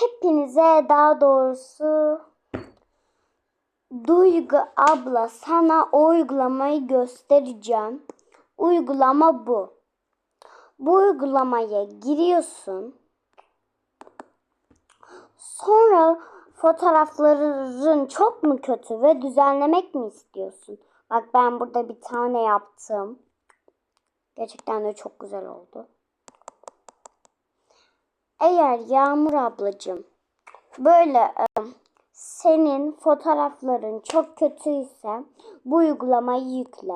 Hepinize daha doğrusu Duygu abla sana uygulamayı göstereceğim. Uygulama bu. Bu uygulamaya giriyorsun. Sonra fotoğrafların çok mu kötü ve düzenlemek mi istiyorsun? Bak ben burada bir tane yaptım. Gerçekten de çok güzel oldu. Eğer Yağmur ablacığım böyle e, senin fotoğrafların çok kötüyse bu uygulamayı yükle.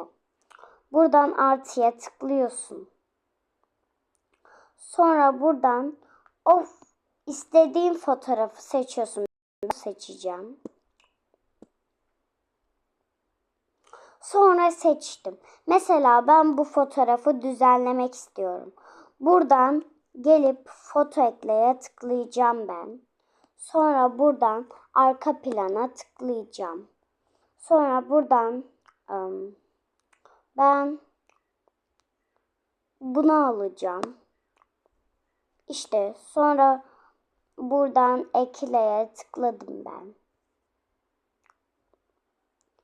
Buradan artıya tıklıyorsun. Sonra buradan o istediğin fotoğrafı seçiyorsun. Seçeceğim. Sonra seçtim. Mesela ben bu fotoğrafı düzenlemek istiyorum. Buradan gelip foto ekleye tıklayacağım ben. Sonra buradan arka plana tıklayacağım. Sonra buradan ım, ben bunu alacağım. İşte sonra buradan ekleye tıkladım ben.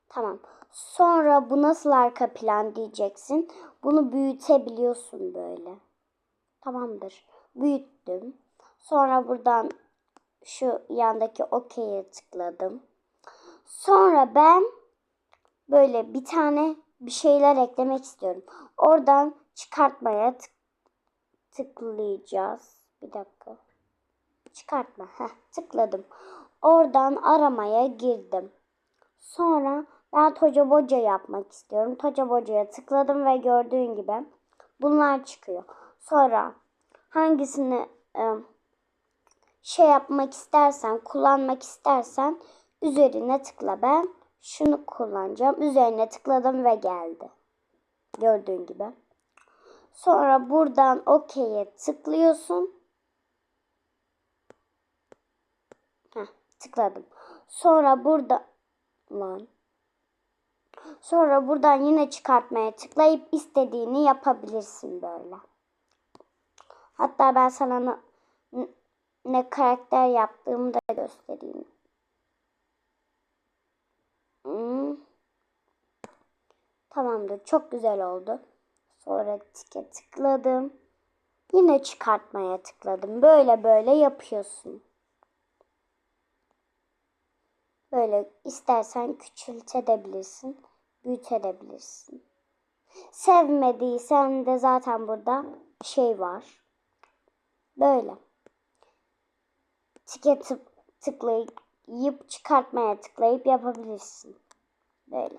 Tamam. Sonra bu nasıl arka plan diyeceksin. Bunu büyütebiliyorsun böyle. Tamamdır. Büyüttüm. Sonra buradan şu yandaki OK'ye tıkladım. Sonra ben böyle bir tane bir şeyler eklemek istiyorum. Oradan çıkartmaya tık tıklayacağız. Bir dakika. Çıkartma. Heh, tıkladım. Oradan aramaya girdim. Sonra ben Toca Boca yapmak istiyorum. Toca Boca'ya tıkladım ve gördüğün gibi bunlar çıkıyor. Sonra hangisini e, şey yapmak istersen, kullanmak istersen üzerine tıkla. Ben şunu kullanacağım. Üzerine tıkladım ve geldi. Gördüğün gibi. Sonra buradan OK'ye tıklıyorsun. Heh, tıkladım. Sonra burada lan. Sonra buradan yine çıkartmaya tıklayıp istediğini yapabilirsin böyle. Hatta ben sana ne, ne karakter yaptığımı da göstereyim. Hmm. Tamamdır. Çok güzel oldu. Sonra tike tıkladım. Yine çıkartmaya tıkladım. Böyle böyle yapıyorsun. Böyle istersen küçültebilirsin, büyütebilirsin. Sevmediysen de zaten burada şey var. Böyle. Tike tık, tıklayıp çıkartmaya tıklayıp yapabilirsin. Böyle.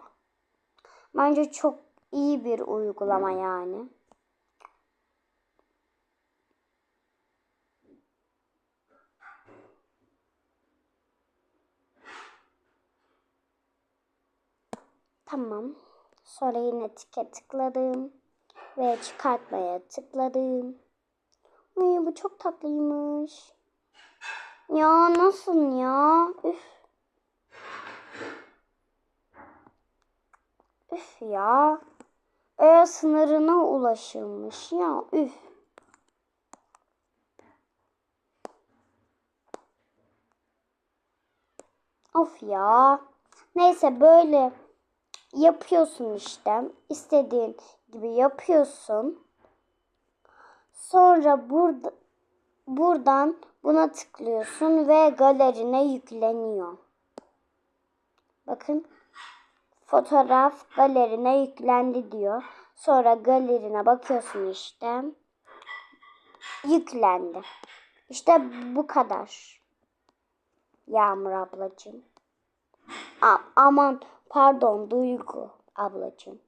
Bence çok iyi bir uygulama yani. Tamam. Sonra yine tike tıkladım. Ve çıkartmaya tıkladım. Ay bu çok tatlıymış. Ya nasıl ya? Üf. Üf ya. E sınırına ulaşılmış ya. Üf. Of ya. Neyse böyle yapıyorsun işte. İstediğin gibi yapıyorsun. Sonra burada buradan buna tıklıyorsun ve galerine yükleniyor. Bakın fotoğraf galerine yüklendi diyor. Sonra galerine bakıyorsun işte. Yüklendi. İşte bu kadar. Yağmur ablacığım. A aman pardon Duygu ablacığım.